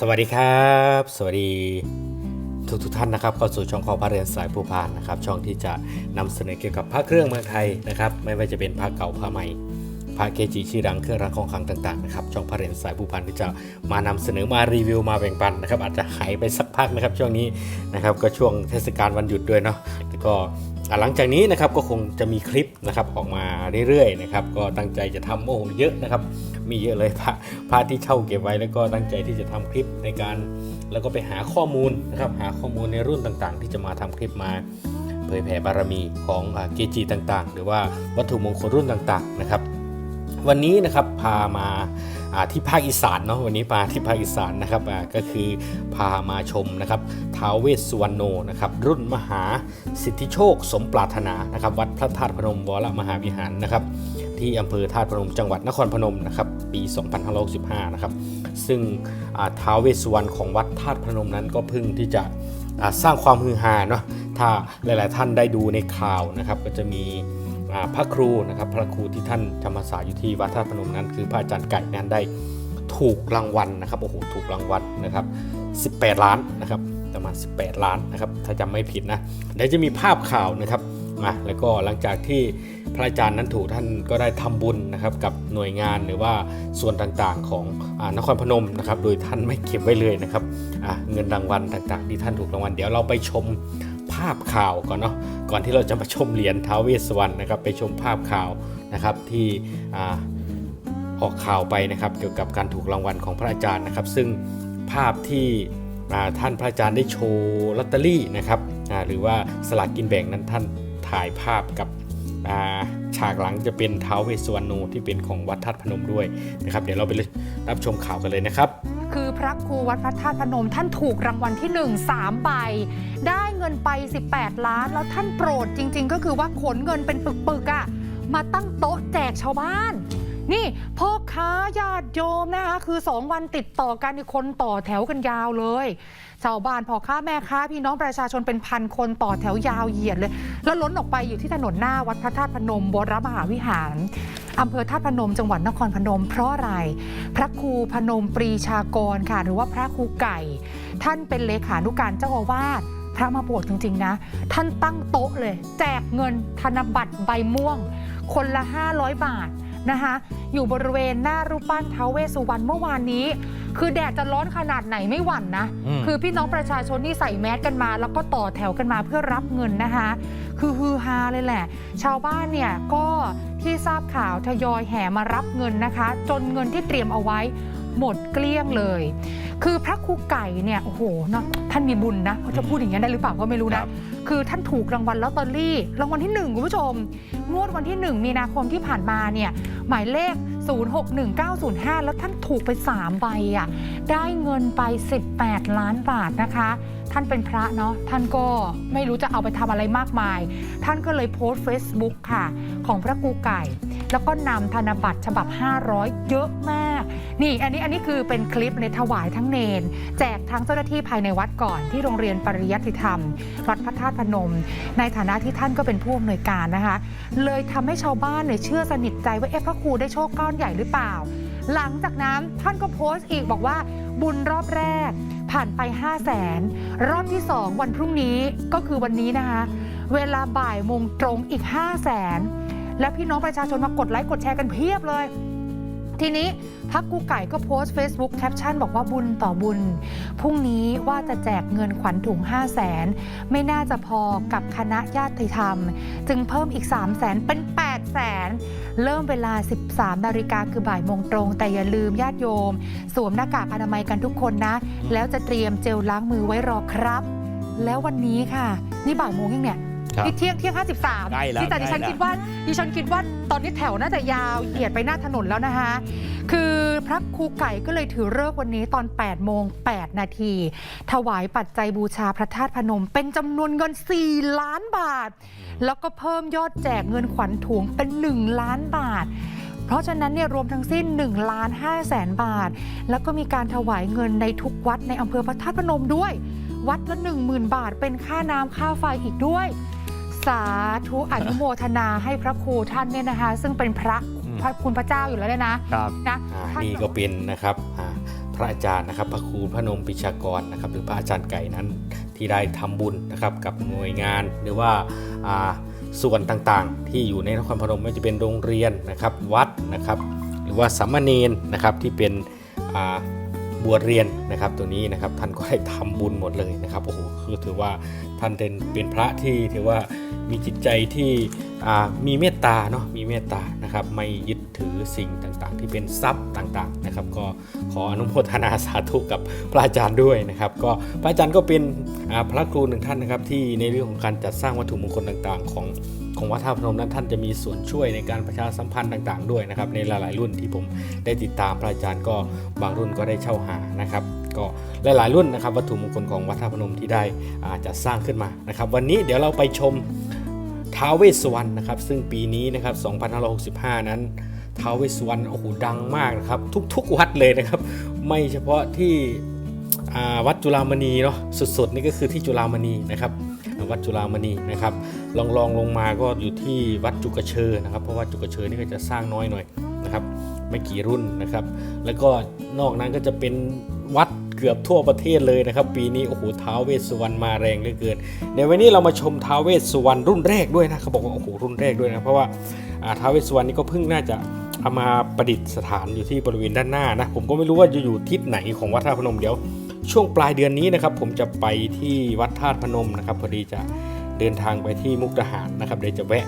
สวัสดีครับ สวัสดีทุกทุกท่านนะครับเข้าสู่ช่องของพระเรียนสายผู้พานนะครับ ช่องที่จะนำเสนอเกี่ยวกับพระเครื่องเมืองไทยนะครับ ไม่ว่าจะเป็นพระเก่าพระใหม่พระเกจิชื่อดังเครื่องรางของขลังต่างๆนะครับช่องพระเรียนสายผู้พานที่จะมานำเสนอมารีวิวมาแบ่งปันนะครับ อาจจะหายไปสักพักนะครับ ช่วงนี้นะครับก็ช่วงเทศกาลวันหยุดด้วยเนาะแล้วก็ หลังจากนี้นะครับก็คงจะมีคลิปนะครับออกมาเรื่อยๆนะครับก็ตั้งใจจะทำโอ้โหเยอะนะครับ มีเยอะเลยพระพระที่เช่าเก็บไว้แล้วก็ตั้งใจที่จะทำคลิปในการ แล้วก็ไปหาข้อมูลนะครับหาข้อมูลในรุ่นต่างๆ ที่จะมาทำคลิปมาเผยแผ่บารมีของเกจิต่างๆ หรือว่าวัตถุมงคลรุ่นต่างๆนะครับ วันนี้นะครับพามา ที่ภาคอีสานเนาะวันนี้มาที่ภาคอีสานนะครับก็คือพามาชมนะครับท้าวเวสสุวรรณโนนะครับรุ่นมหาสิทธิโชคสมปรารถนานะครับวัดพระธาตุพนมวรมหาวิหารนะครับที่อำเภอธาตุพนมจังหวัดนครพนมนะครับปี 2565นะครับซึ่งท้าวเวสสุวรรณของวัดธาตุพนมนั้นก็พิ่งที่จะสร้างความฮือฮาเนาะถ้าหลาย ๆ ท่านได้ดูในข่าวนะครับก็จะมี พระครูนะครับพระครูที่ท่านจำรรษาอยู่ที่วัดธาตุพนมนั้น คือพระอาจารย์ไก่นั้นได้ถูกรางวัลนะครับโอ้โหถูกรางวัลนะครับ 18 ล้านนะครับประมาณ 18 ล้านนะครับถ้าจำไม่ผิดนะเดี๋ยวจะมีภาพข่าวนะครับมาแล้วก็หลังจากที่พระอาจารย์นั้นถูกท่านก็ได้ทำบุญนะครับกับหน่วยงานหรือว่าส่วนต่างๆของอนครพนมนะครับโดยท่านไม่เก็บไว้เลยนะครับเงินรางวัลต่างๆ ที่ท่านถูกรางวัลเดี๋ยวเราไปชมาพข่าวก่อนเนาะก่อนที่เราจะมาชมเหรียญท้าวเวสวรรณนะครับไปชมภาพข่าวนะครับที่อออกข่าวไปนะครับ เกี่ยวกับการถูกรางวัลของพระอาจารย์นะครับ ซึ่งภาพที่ท่านพระอาจารย์ได้โชว์ลอตเตอรี่นะครับหรือว่าสลากกินแบ่งนั้นท่านถ่ายภาพกับาฉากหลังจะเป็นท้าวเวสสุวรรณโนที่เป็นของวัดธาตุพนมด้วยนะครับ เดี๋ยวเราไปรับชมข่าวกันเลยนะครับ คือพระครูวัดพระธาตุพนม ท่านถูกรางวัลที่1 3ใบ ได้เงินไป 18 ล้าน แล้วท่านโปรดจริง ๆ ก็คือว่าขนเงินเป็นปึกๆอะมาตั้งโต๊ะแจกชาวบ้าน นี่พ่อค้าญาติโยมนะคะคือ2วันติดต่อกันคนต่อแถวกันยาวเลยชาวบ้านพ่อค้าแม่ค้าพี่น้องประชาชนเป็นพันคนต่อแถวยาวเหยียดเลย แล้วล้นออกไปอยู่ที่ถนนหน้าวัดพระธาตุพนมวรมหาวิหาร อำเภอธาตุพนมจังหวัดนครพนม เพราะอะไร พระครูพนมปรีชากรค่ะ หรือว่าพระครูไก่ ท่านเป็นเลขานุการเจ้าอาวาสพระมาบวชจริง ๆ นะ ท่านตั้งโต๊ะเลย แจกเงินธนบัตรใบม่วง คนละ 500 บาทนะคะอยู่บริเวณหน้ารูปปั้นท้าวเวสสุวรรณเมื่อวานนี้ คือแดดจะร้อนขนาดไหนไม่หวั่นนะอืมคือพี่น้องประชาชนที่ใส่แมสกันมา แล้วก็ต่อแถวกันมาเพื่อรับเงินนะคะ คือฮือฮาเลยแหละ ชาวบ้านเนี่ยก็ที่ทราบข่าวทยอยแห่มารับเงินนะคะ จนเงินที่เตรียมเอาไว้หมดเกลี้ยงเลย คือพระครูไก่เนี่ยโอ้โหเนาะท่านมีบุญนะเขาจะพูดอย่างนี้ยได้หรือเปล่าก็ไม่รู้ครันะบคือท่านถูกรางวัลลอตเตอรี่ รางวัลที่ 1 คุณผู้ชม งวดวันที่ 1 มีนาคมที่ผ่านมาเนี่ยหมายเลข 061905 แล้วท่านถูกไป 3 ใบอะ ได้เงินไป 18 ล้านบาทนะคะ ท่านเป็นพระเนาะ ท่านก็ไม่รู้จะเอาไปทำอะไรมากมาย ท่านก็เลยโพสต์ Facebook ค่ะ ของพระกูไก่ แล้วก็นำธนบัตรฉบับ 500 เยอะมาก นี่อันนี้อันนี้คือเป็นคลิปในถวายทั้งเนน แจกทั้งเจ้าหน้าที่ภายในวัดก่อนที่โรงเรียนปริยัติธรรม วัดพระธาตุพนม ในฐานะที่ท่านก็เป็นผู้อำนวยการนะคะ เลยทำให้ชาวบ้านเนี่ยเชื่อสนิทใจว่าเอ๊ะพระครูได้โชคก้อนใหญ่หรือเปล่า หลังจากนั้นท่านก็โพสต์อีกบอกว่าบุญรอบแรกผ่านไป 5 0 0แสนรอบที่ 2 วันพรุ่งนี้ก็คือวันนี้นะคะ เวลาบ่ายโมงตรงอีก 5 0 0แสน และพี่น้องประชาชนมากดไลค์กดแชร์กันเพียบเลย ทีนี้พักกูไก่ก็โพสต์ Facebook แคปชั่นบอกว่าบุญต่อบุญ พรุ่งนี้ว่าจะแจกเงินขวัญถุง 5 0 0แสนไม่น่าจะพอกับคณะญาติธรรม จึงเพิ่มอีก 3 0 0แสนเป็น8 0 0แสนเริ่มเวลา 13 นาฬิกาคือบ่ายโมงตรง แต่อย่าลืมญาติโยม สวมหน้ากากอนามัยกันทุกคนนะ แล้วจะเตรียมเจลล้างมือไว้รอครับ แล้ววันนี้ค่ะ นี่บ่ายโมงยังเนี่ย ครับนี่เที่ยงเที่ยงห้าสิบสามใกล้แล้วที่แต่ดิฉันใกล้แล้ว คิดว่าดิฉันคิดว่าตอนนี้แถวน่าจะยาวเหยียดไปหน้าถนนแล้วนะคะ คือพระครูไก่ก็เลยถือเลิกษ์วันนี้ตอน 8 โมง 8 นาที ถวายปัจจัยบูชาพระธาตุพนม เป็นจำนวนเงิน 4 ล้านบาท แล้วก็เพิ่มยอดแจกเงินขวัญถุงเป็น 1 ล้านบาท เพราะฉะนั้นเนี่ยรวมทั้งสิ้น1ล้าน5แสนบาท แล้วก็มีการถวายเงินในทุกวัดในอำเภอพระธาตุพนมด้วย วัดละ 10,000 บาทเป็นค่าน้ำค่าไฟอีกด้วย สาธุอนุโมทนาให้พระครูท่านเนี่ยนะคะ ซึ่งเป็นพระอืมพระคุณพระเจ้าอยู่แล้วเนี่ยนะครับนะอ่าท่านนี่ก็เป็นนะครับอ่าพระอาจารย์นะครับ พระครูพระนมปิชากรนะครับ หรือพระอาจารย์ไก่นั้นที่ได้ทำบุญนะครับกับหน่วยงานหรือว่าอ่าส่วนต่างๆ ที่อยู่ในนครพนมไม่ว่าจะเป็นโรงเรียนนะครับ วัดนะครับ หรือว่าสามเณรนะครับที่เป็นอ่า บวชเรียนนะครับตัวนี้นะครับท่านก็ได้ทำบุญหมดเลยนะครับโอ้โหคือถือว่าท่านเป็นเป็นพระที่ถือว่ามีจิตใจที่มีเมตตาเนาะมีเมตตานะครับไม่ยึดถือสิ่งต่างๆ ที่เป็นทรัพย์ต่างๆนะครับ ก็ขออนุโมทนาสาธุกับพระอาจารย์ด้วยนะครับ ก็พระอาจารย์ก็เป็นพระครูหนึ่งท่านนะครับที่ในเรื่องของการจัดสร้างวัตถุมงคลต่างๆ ของ ของวัดท่าพนมนั้นท่านจะมีส่วนช่วยในการประชาสัมพันธ์ต่าง ๆ ด้วยนะครับ ในหลาย ๆ รุ่นที่ผมได้ติดตามพระอาจารย์ก็บางรุ่นก็ได้เช่าหานะครับ ก็หลาย ๆ รุ่นนะครับ วัตถุมงคลของวัดท่าพนมที่ได้อ่าจัดสร้างขึ้นมานะครับ วันนี้เดี๋ยวเราไปชมท้าวเวสสวรรณนะครับ ซึ่งปีนี้นะครับ 2565 นั้นท้าวเวสสวรรณโอ้โหดังมากนะครับ ทุก ๆ วัดเลยนะครับ ไม่เฉพาะที่วัดจุฬามณีเนาะสุด ๆ นี่ก็คือที่จุฬามณีนะครับ วัดจุฬามณีนะครับลองลองลงมาก็อยู่ที่วัดจุกเชอนะครับ เพราะว่าจุกเชอนี่ก็จะสร้างน้อยหน่อยนะครับไม่กี่รุ่นนะครับ แล้วก็นอกนั้นก็จะเป็นวัดเกือบทั่วประเทศเลยนะครับ ปีนี้โอ้โหท้าวเวสสุวรรณมาแรงเหลือเกินในวันนี้เรามาชมท้าวเวสสุวรรณรุ่นแรกด้วยนะเขาบอกว่าโอ้โหรุ่นแรกด้วยนะเพราะว่าท้าวเวสสุวรรณนี่ก็เพิ่งน่าจะเอามาประดิษฐานอยู่ที่บริเวณด้านหน้านะผมก็ไม่รู้ว่าจะอยู่ทิศไหนของวัดท่าพนมเดี๋ยว ช่วงปลายเดือนนี้นะครับ ผมจะไปที่วัดธาตุพนมนะครับ พอดีจะเดินทางไปที่มุกดาหารนะครับเดี๋ยวจะแวะ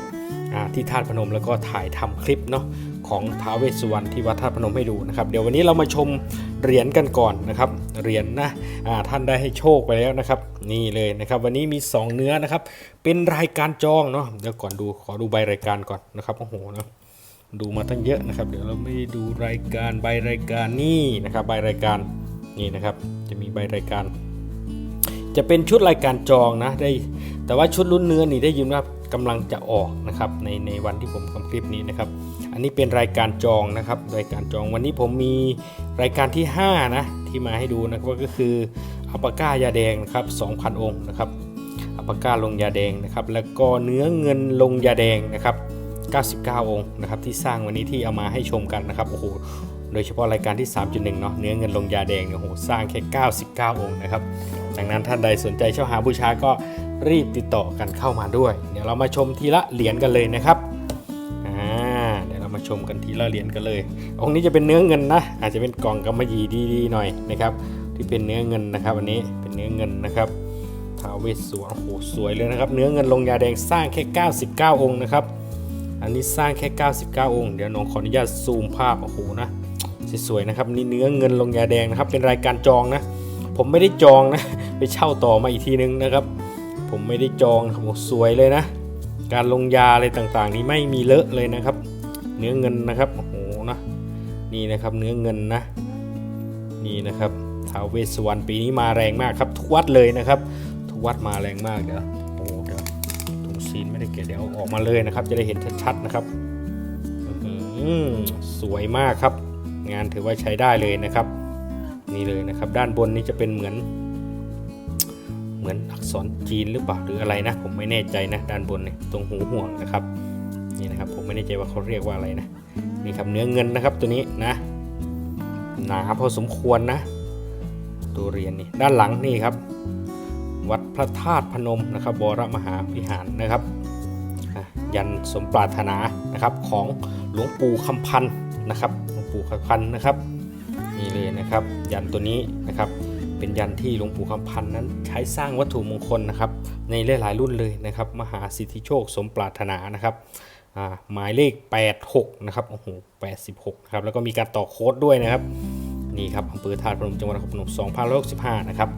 ที่ธาตุพนมแล้วก็ถ่ายทำคลิปเนาะของท้าวเวสสุวรรณที่วัดธาตุพนมให้ดูนะครับ เดี๋ยววันนี้เรามาชมเหรียญกันก่อนนะครับ เหรียญนะท่านได้ให้โชคไปแล้วนะครับ นี่เลยนะครับ วันนี้มี 2 เนื้อนะครับ เป็นรายการจองเนาะเดี๋ยวก่อนดูขอดูใบรายการก่อนนะครับโอ้โหนะดูมาตั้งเยอะนะครับ เดี๋ยวเราไม่ดูรายการใบรายการนี่นะครับ ใบรายการ นี่นะครับจะมีใบรายการ จะเป็นชุดรายการจองนะได้แต่ว่าชุดรุ่นเนื้อนี่ได้ยินว่ากำลังจะออกนะครับในในวันที่ผมทำคลิปนี้นะครับ อันนี้เป็นรายการจองนะครับ รายการจองวันนี้ผมมีรายการที่ 5 นะที่มาให้ดูนะครับก็คืออัปปาก้ายาแดงนะครับ2,000 องค์นะครับอัปปาก้าลงยาแดงนะครับ แล้วก็เนื้อเงินลงยาแดงนะครับ 99 องค์นะครับที่สร้างวันนี้ที่เอามาให้ชมกันนะครับโอ้โห โดยเฉพาะรายการที่ 3.1 เนาะเนื้อเงินลงยาแดงเนี่ยโหสร้างแค่ 99 องค์นะครับ ดังนั้นท่านใดสนใจเช่าหาบูชาก็รีบติดต่อกันเข้ามาด้วย เดี๋ยวเรามาชมทีละเหรียญกันเลยนะครับอ่าเดี๋ยวเรามาชมกันทีละเหรียญกันเลย องค์นี้จะเป็นเนื้อเงินนะ อาจจะเป็นกล่องกำมะหยี่ดีๆหน่อยนะครับ ที่เป็นเนื้อเงินนะครับอันนี้เป็นเนื้อเงินนะครับท้าเวสสวรรณโอ้โหสวยเลยนะครับ เนื้อเงินลงยาแดงสร้างแค่ 99 องค์นะครับ อันนี้สร้างแค่ 99 องค์ เดี๋ยวน้องขออนุญาตซูมภาพโอ้โหนะ สวยๆนะครับนี่เนื้อเงินลงยาแดงนะครับ เป็นรายการจองนะ ผมไม่ได้จองนะ ไปเช่าต่อมาอีกทีนึงนะครับ ผมไม่ได้จองครับโอ้สวยเลยนะ การลงยาอะไรต่างๆ นี่ไม่มีเลอะเลยนะครับ เนื้อเงินนะครับโอ้โหนะนี่นะครับเนื้อเงินนะนี่นะครับท้าวเวสวรรณปีนี้มาแรงมากครับทุกวัดเลยนะครับ ทุกวัดมาแรงมากเดี๋ยวโอ้โหเดี๋ยวถุงซีนไม่ได้เก็บเดี๋ยวออกมาเลยนะครับ จะได้เห็นชัดๆนะครับอื้อหือสวยมากครับ งานถือว่าใช้ได้เลยนะครับ นี่เลยนะครับ ด้านบนนี้จะเป็นเหมือน เหมือนอักษรจีนหรือเปล่าหรืออะไรนะ ผมไม่แน่ใจนะด้านบนเนี่ยตรงหูห่วงนะครับนี่นะครับ ผมไม่แน่ใจว่าเขาเรียกว่าอะไรนะนี่ครับเนื้อเงินนะครับตัวนี้นะหนาพอสมควรนะตัวเรียนนี่ด้านหลังนี่ครับ วัดพระธาตุพนมนะครับบรมหาวิหารนะครับยันสมปรารถนานะครับของหลวงปู่คำพันธ์นะครับห ปู่คำพันนะครับนี่เลยนะครับ ยันตัวนี้นะครับ เป็นยันที่หลวงปู่คำพันนั้นใช้สร้างวัตถุมงคลนะครับ ในหลายๆรุ่นเลยนะครับ มหาสิทธิโชคสมปรารถนานะครับหมายเลข 86 นะครับโอ้โห86 นะครับ แล้วก็มีการต่อโค้ดด้วยนะครับ นี่ครับอำเภอธาตุพนมจังหวัดนครพนม2565 นะครับ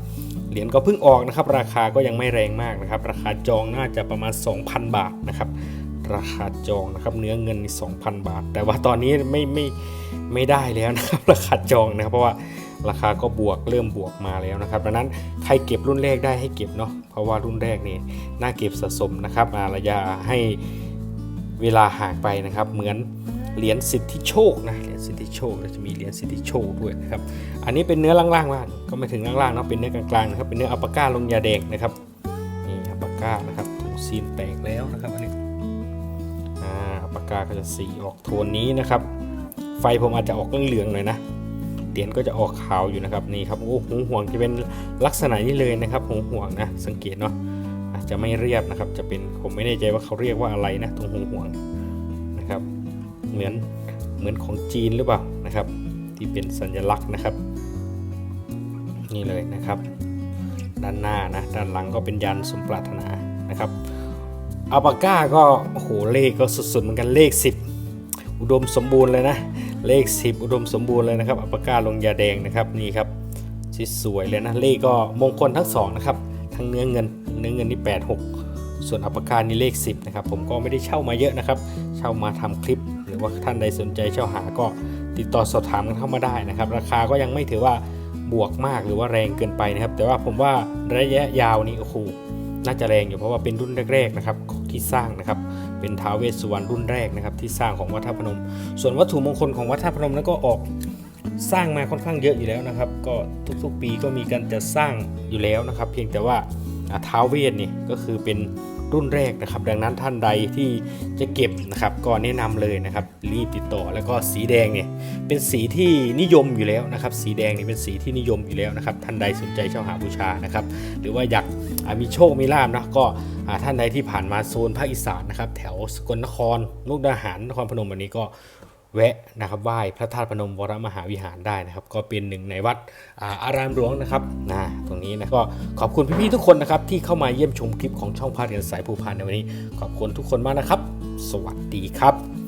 เหรียญก็เพิ่งออกนะครับ ราคาก็ยังไม่แรงมากนะครับ ราคาจองน่าจะประมาณ 2,000 บาทนะครับ ราคาจองนะครับเนื้อเงิน 2,000 บาท แต่ว่าตอนนี้ไม่ไม่ไม่ได้แล้วนะครับราคาจองนะครับเพราะว่าราคาก็บวกเริ่มบวกมาแล้วนะครับดังนั้นใครเก็บรุ่นแรกได้ให้เก็บเนาะเพราะว่ารุ่นแรกนี่น่าเก็บสะสมนะครับอาระยะให้เวลาห่างไปนะครับ เหมือนเหรียญสิทธิโชคนะเหรียญสิทธิโชคจะมีเหรียญสิทธิโชคด้วยนะครับอันนี้เป็นเนื้อล่างๆมากก็ไม่ถึงล่างๆเนาะเป็นเนื้อกลางๆนะครับเป็นเนื้ออัปปาก้าลงยาแดงนะครับนี่อัปปาก้านะครับถุงซีนแตกแล้วนะครับอันนี้ ปาก้าก็จะสีออกโทนนี้นะครับ ไฟผมอาจจะออกเหลืองๆหน่อยนะเตียนก็จะออกขาวอยู่นะครับนี่ครับโอ้หงห่วงจะเป็นลักษณะนี้เลยนะครับหงห่วงนะ สังเกตเนาะอาจจะไม่เรียบนะครับ จะเป็นผมไม่แน่ใจว่าเขาเรียกว่าอะไรนะตรงหงห่วงนะครับ เหมือนเหมือนของจีนหรือเปล่านะครับ ที่เป็นสัญลักษณ์นะครับ นี่เลยนะครับ ด้านหน้านะด้านหลังก็เป็นยันสมปรารถนานะครับ อัลปาก้าก็โอ้โหเลขก็สุดๆเหมือนกันเลข 10 อุดมสมบูรณ์เลยนะ เลข 10 อุดมสมบูรณ์เลยนะครับอัลปาก้าลงยาแดงนะครับนี่ครับสวยเลยนะเลขก็มงคลทั้งสองนะครับทั้งเนื้อเงินเนื้อเงินนี่ 86 ส่วนอัลปาก้านี่เลข 10นะครับผมก็ไม่ได้เช่ามาเยอะนะครับ เช่ามาทำคลิป หรือว่าท่านใดสนใจเช่าหาก็ติดต่อสอบถามกันเข้ามาได้นะครับ ราคาก็ยังไม่ถือว่าบวกมากหรือว่าแรงเกินไปนะครับ แต่ว่าผมว่าระยะยาวนี่โอ้โหน่าจะแรงอยู่เพราะว่าเป็นรุ่นแรกๆนะครับ ที่สร้างนะครับ เป็นท้าวเวสสุวรรณรุ่นแรกนะครับ ที่สร้างของวัดท่าพนม ส่วนวัตถุมงคลของวัดท่าพนมนั้นก็ออกสร้างมาค่อนข้างเยอะอยู่แล้วนะครับ ก็ทุกๆปีก็มีการจะสร้างอยู่แล้วนะครับ เพียงแต่ว่าท้าวเวสนี่ก็คือเป็น รุ่นแรกนะครับ ดังนั้นท่านใดที่จะเก็บนะครับก็แนะนำเลยนะครับรีบติดต่อแล้วก็สีแดงเนี่ยเป็นสีที่นิยมอยู่แล้วนะครับ สีแดงนี่เป็นสีที่นิยมอยู่แล้วนะครับ ท่านใดสนใจเช่าหาบูชานะครับ หรือว่าอยากมีโชคมีลาบนะก็ท่านใดที่ผ่านมาโซนภาคอีสานนะครับ แถวสกลนครลูกดาหารนครพนมวันนี้ก็ แวะนะครับไหว้พระธาตุพนมวรมหาวิหารได้นะครับ ก็เป็นหนึ่งในวัดอาอารามหลวงนะครับนะตรงนี้นะก็ขอบคุณพี่ๆทุกคนนะครับที่เข้ามาเยี่ยมชมคลิปของช่องพาเรียนสายภูพานในวันนี้ ขอบคุณทุกคนมากนะครับ สวัสดีครับ